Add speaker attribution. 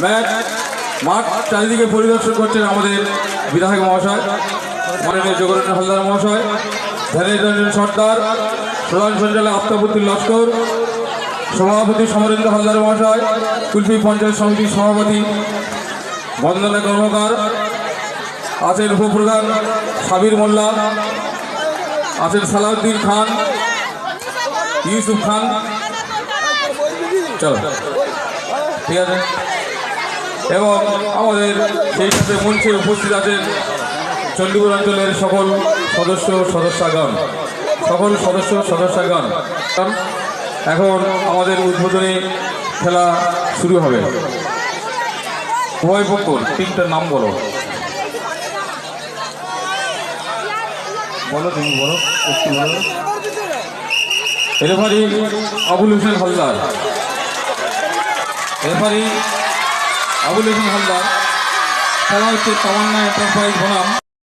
Speaker 1: Match, মাঠ চারিদিকে পরিদর্শন করছেন আমাদের বিধায়ক মহাশয়, মাননীয় জগন্নাথ হালদার মহাশয় ধ্যানের রঞ্জন সর্দার, প্রধান সঞ্চালক আফতাবুদ্দিন লস্কর, সভাপতি সমরেন্দ্র হালদার মহাশয় কুলপি পঞ্চায়েত সমিতির সভাপতি বন্দনা কর্মকার, আছেন উপপ্রধান সাবির মোল্লা, আছেন সালাউদ্দিন খান, ইউসুফ খান। চলো, ঠিক আছে? এবং আমাদের সেই সাথে মঞ্চে উপস্থিত আছেন চণ্ডীপুর অঞ্চলের সকল সদস্য সদস্যগণ। সকল সদস্য সদস্যগণ। এখন আমাদের উদ্বোধনী খেলা শুরু হবে। উভয় পক্ষ, তিনটার নাম বলো। বলো তুমি, বলো। একটু বলো। রেফারি আবুল হোসেন হালদার। রেফারি আবুল হোসেন হালদার খেলা হচ্ছে তামান্না এন্টারপ্রাইজ বনাম।